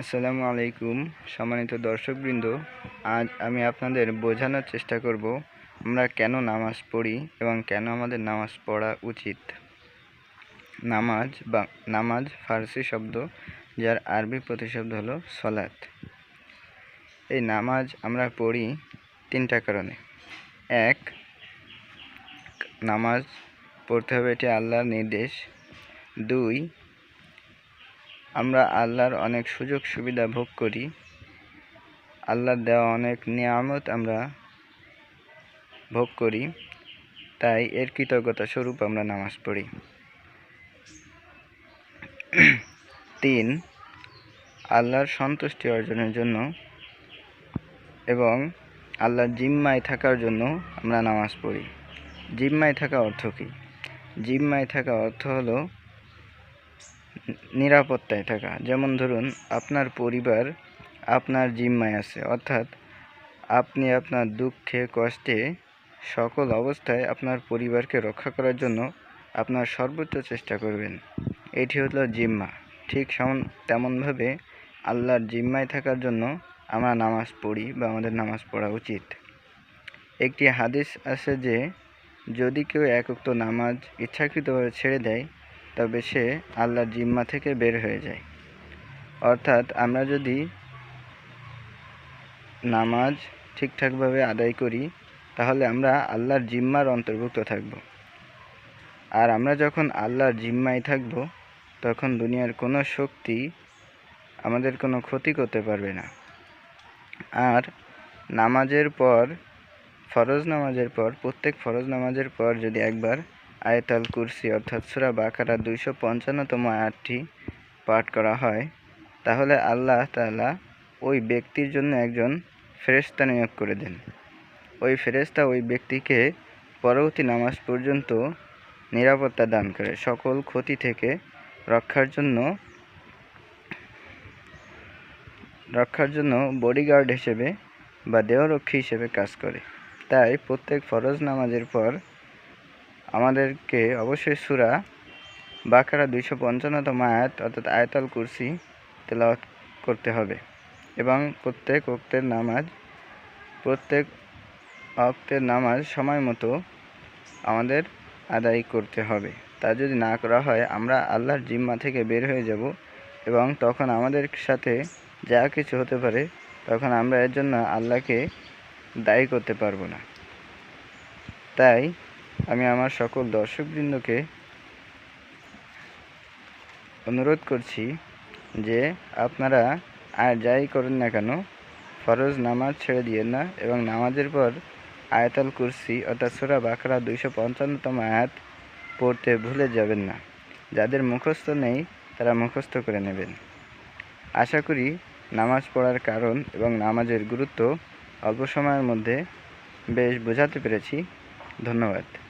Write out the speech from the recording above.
আসসালামু আলাইকুম, সম্মানিত দর্শকবৃন্দ। আজ আমি আপনাদের বোঝানোর চেষ্টা করব, আমরা কেন নামাজ পড়ি এবং কেন আমাদের নামাজ পড়া উচিত। নামাজ বা নামাজ ফার্সি শব্দ, যার আরবি প্রতিশব্দ হলো সলাত। এই নামাজ আমরা পড়ি তিনটা কারণে। এক, নামাজ পড়তে হবে এটি আল্লাহর নির্দেশ। দুই আমরা আল্লাহর অনেক সুযোগ সুবিধা ভোগ করি। আল্লাহর দেওয়া অনেক নিয়ামত আমরা ভোগ করি। তাই এর কৃতজ্ঞতা স্বরূপ আমরা নামাজ পড়ি। তিন, আল্লাহর সন্তুষ্টি অর্জনের জন্য এবং আল্লাহর জিম্মায় থাকার জন্য আমরা নামাজ পড়ি। জিম্মায় থাকা অর্থ কী? জিম্মায় থাকা অর্থ হলো নিরাপত্তায় থাকা। যেমন ধরুন, আপনার পরিবার আপনার জিম্মায় আছে, অর্থাৎ আপনি আপনার দুঃখে, কষ্টে সকল অবস্থায় আপনার পরিবারকে রক্ষা করার জন্য আপনার সর্বোচ্চ চেষ্টা করবেন। এটি হলো জিম্মা। ঠিক তেমনভাবে আল্লাহর জিম্মায় থাকার জন্য আমরা নামাজ পড়ি বা আমাদের নামাজ পড়া উচিত। একটি হাদিস আছে যে, যদি কেউ একক্ত নামাজ ইচ্ছাকৃতভাবে ছেড়ে দেয় তবে সে আল্লাহর জিম্মা থেকে বের হয়ে যায়। অর্থাৎ আমরা যদি নামাজ ঠিকঠাকভাবে আদায় করি, তাহলে আমরা আল্লাহর জিম্মার অন্তর্ভুক্ত থাকব। আর আমরা যখন আল্লাহর জিম্মায় থাকব, তখন দুনিয়ার কোনো শক্তি আমাদের কোনো ক্ষতি করতে পারবে না। আর নামাজের পর, ফরজ নামাজের পর, প্রত্যেক ফরজ নামাজের পর যদি একবার আয়তাল কুরসি অর্থাৎ সুরা বাকারা দুইশো পঞ্চান্নতম আয়াতটি পাঠ করা হয়। তাহলে আল্লাহ তালা ওই ব্যক্তির জন্য একজন ফেরেস্তা নিয়োগ করে দেন। ওই ফেরেস্তা ওই ব্যক্তিকে পরবর্তী নামাজ পর্যন্ত নিরাপত্তা দান করে, সকল ক্ষতি থেকে রক্ষার জন্য রক্ষার জন্য বডিগার্ড হিসেবে বা দেহরক্ষী হিসেবে কাজ করে। তাই প্রত্যেক ফরজ নামাজের পর আমাদেরকে অবশ্যই সুরা বাকারা দুইশো পঞ্চান্নতম আয়াত, অর্থাৎ আয়তাল কুরসি, তেলাওয়াত করতে হবে। এবং প্রত্যেক অক্তের নামাজ, প্রত্যেক অক্তের নামাজ সময় মতো আমাদের আদায় করতে হবে। তা যদি না করা হয়, আমরা আল্লাহর জিম্মা থেকে বের হয়ে যাব এবং তখন আমাদের সাথে যা কিছু হতে পারে, তখন আমরা এর জন্য আল্লাহকে দায়ী করতে পারব না। তাই আমি আমার সকল দর্শকবৃন্দকে অনুরোধ করছি যে আপনারা আর যাই করেন না কেন, ফরজ নামাজ ছেড়ে দিয়েন না এবং নামাজের পর আয়াতাল কুরসি অর্থাৎ সুরা বাকরা দুইশো পঞ্চান্নতম আয়াত পড়তে ভুলে যাবেন না। যাদের মুখস্থ নেই, তারা মুখস্থ করে নেবেন। আশা করি নামাজ পড়ার কারণ এবং নামাজের গুরুত্ব অল্প সময়ের মধ্যে বেশ বোঝাতে পেরেছি। ধন্যবাদ।